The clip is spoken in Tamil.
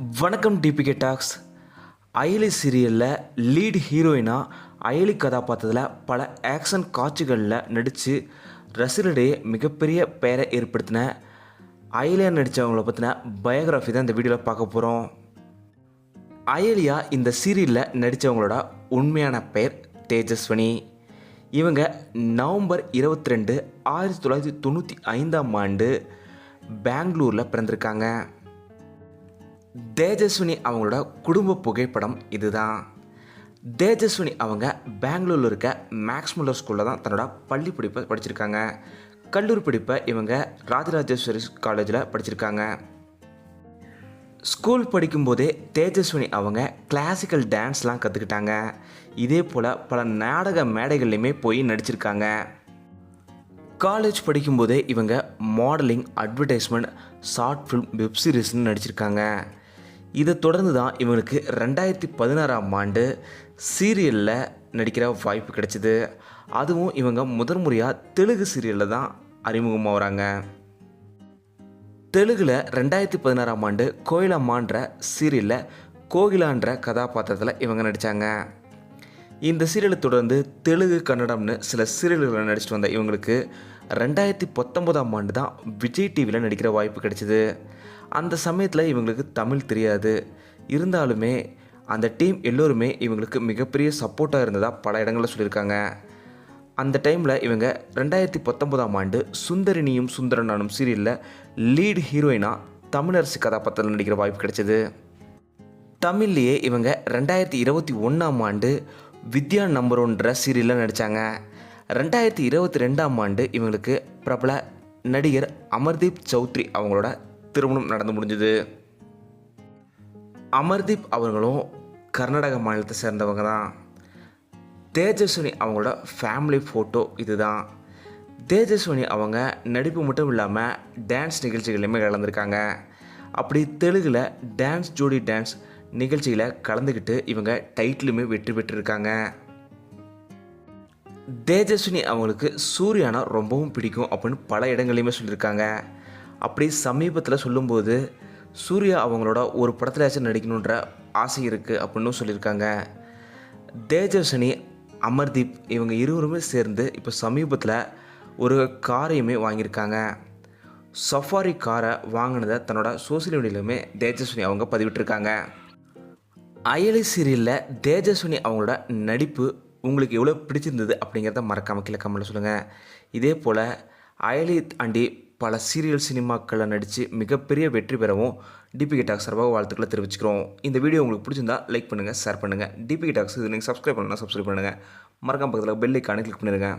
வணக்கம் டிபிகே டாக்ஸ் அயலி சீரியலில் லீட் ஹீரோயினாக அயலி கதாபாத்திரத்தில் பல ஆக்ஷன் காட்சிகளில் நடித்து ரசிகர்களிடையே மிகப்பெரிய பெயரை ஏற்படுத்தின அயலியா நடித்தவங்கள பற்றின பயோகிராஃபி தான் இந்த வீடியோவில் பார்க்க போகிறோம் அயலியா இந்த சீரியலில் நடித்தவங்களோட உண்மையான பெயர் தேஜஸ்வனி. இவங்க நவம்பர் இருபத்தி ரெண்டு ஆயிரத்தி தொள்ளாயிரத்தி தொண்ணூற்றி ஐந்தாம் ஆண்டு பெங்களூரில் பிறந்திருக்காங்க. தேஜஸ்வினி அவங்களோட குடும்ப புகைப்படம் இதுதான். தேஜஸ்வினி அவங்க பெங்களூரில் இருக்க மேக்ஸ்முல்லர் ஸ்கூலில் தான் தன்னோட பள்ளி படிப்பை படிச்சிருக்காங்க. கல்லூரி படிப்பை இவங்க ராஜராஜேஸ்வரி காலேஜில் படிச்சிருக்காங்க. ஸ்கூல் படிக்கும்போதே தேஜஸ்வினி அவங்க கிளாசிக்கல் டான்ஸ்லாம் கற்றுக்கிட்டாங்க இதே போல் பல நாடக மேடைகள்லையுமே போய் நடிச்சிருக்காங்க. காலேஜ் படிக்கும்போதே இவங்க modelling advertisement short film web சீரிஸ்னு நடிச்சிருக்காங்க. இதை தொடர்ந்து தான் இவங்களுக்கு ரெண்டாயிரத்தி பதினாறாம் ஆண்டு சீரியலில் நடிக்கிற வாய்ப்பு கிடைச்சிது. அதுவும் இவங்க முதல் முறையாக தெலுங்கு சீரியலில் தான் அறிமுகமாகறாங்க. தெலுங்கில் ரெண்டாயிரத்தி பதினாறாம் ஆண்டு கோயிலம்மான்ற சீரியலில் கோகிலான்ற கதாபாத்திரத்தில் இவங்க நடித்தாங்க இந்த சீரியலை தொடர்ந்து தெலுங்கு கன்னடம்னு சில சீரியல்களை நடிச்சிட்டு வந்த இவங்களுக்கு ரெண்டாயிரத்தி பத்தொம்போதாம் ஆண்டு தான் விஜய் டிவியில் நடிக்கிற வாய்ப்பு கிடைச்சிது. அந்த சமயத்தில் இவங்களுக்கு தமிழ் தெரியாது. இருந்தாலுமே அந்த டீம் எல்லோருமே இவங்களுக்கு மிகப்பெரிய சப்போர்ட்டாக இருந்ததாக பல இடங்களில் சொல்லியிருக்காங்க. அந்த டைமில் இவங்க ரெண்டாயிரத்தி பத்தொம்போதாம் ஆண்டு சுந்தரினியும் சுந்தரனானும் சீரியலில் லீட் ஹீரோயினாக தமிழரசு கதாபாத்திரத்தில் நடிக்கிற வாய்ப்பு கிடைச்சிது. தமிழ்லேயே இவங்க ரெண்டாயிரத்தி இருபத்தி ஒன்றாம் ஆண்டு வித்யா நம்பர் ஒன்ற சீரியலில் நடித்தாங்க ரெண்டாயிரத்தி இருபத்தி ரெண்டாம் ஆண்டு இவங்களுக்கு பிரபல நடிகர் அமர்தீப் சௌத்ரி அவங்களோட திருமணம் நடந்து முடிஞ்சுது. அமர்தீப் அவர்களும் கர்நாடக மாநிலத்தை சேர்ந்தவங்க தான். தேஜஸ்வினி அவங்களோட ஃபேமிலி ஃபோட்டோ இதுதான். தேஜஸ்வினி அவங்க நடிப்பு மட்டும் இல்லாமல் டான்ஸ் நிகழ்ச்சிகளையுமே கலந்துருக்காங்க. அப்படி தெலுங்கில் டான்ஸ் ஜோடி டான்ஸ் நிகழ்ச்சியில் கலந்துக்கிட்டு இவங்க டைட்டிலுமே வெற்றி பெற்றிருக்காங்க. தேஜஸ்வினி அவங்களுக்கு சூர்யானா ரொம்பவும் பிடிக்கும் அப்படின்னு பல இடங்களையுமே சொல்லியிருக்காங்க. அப்படி சமீபத்தில் சொல்லும்போது சூர்யா அவங்களோட ஒரு படத்துலயாச்சும் நடிக்கணுன்ற ஆசை இருக்குது அப்படின்னு சொல்லியிருக்காங்க. தேஜஸ்வினி அமர்தீப் இவங்க இருவருமே சேர்ந்து இப்போ சமீபத்தில் ஒரு காரையுமே வாங்கியிருக்காங்க. சஃபாரி காரை வாங்கினதை தன்னோட சோசியல் மீடியாலுமே தேஜஸ்வினி அவங்க பதிவிட்டிருக்காங்க. அயலி சீரியலில் தேஜஸ்வினி அவங்களோட நடிப்பு உங்களுக்கு எவ்வளோ பிடிச்சிருந்தது அப்படிங்கிறத மறக்காமல் கீழே கமெண்ட்டில் சொல்லுங்கள் இதே போல் அயலி தாண்டி பல சீரியல் சினிமாக்களில் நடித்து மிகப்பெரிய வெற்றி பெறவும் டிபிகே டாக்ஸ் சார்பாக வாழ்த்துக்களை தெரிவிச்சுக்கிறோம். இந்த வீடியோ உங்களுக்கு பிடிச்சிருந்தா லைக் பண்ணுங்கள் ஷேர் பண்ணுங்கள் டிபிகே டாக்ஸ் இது நீங்கள் சப்ஸ்கிரைப் பண்ணணும்னா சப்ஸ்கிரைப் பண்ணுங்கள் மறக்காம பக்கத்தில் பெல் ஐக்கானே கிளிக் பண்ணிடுங்க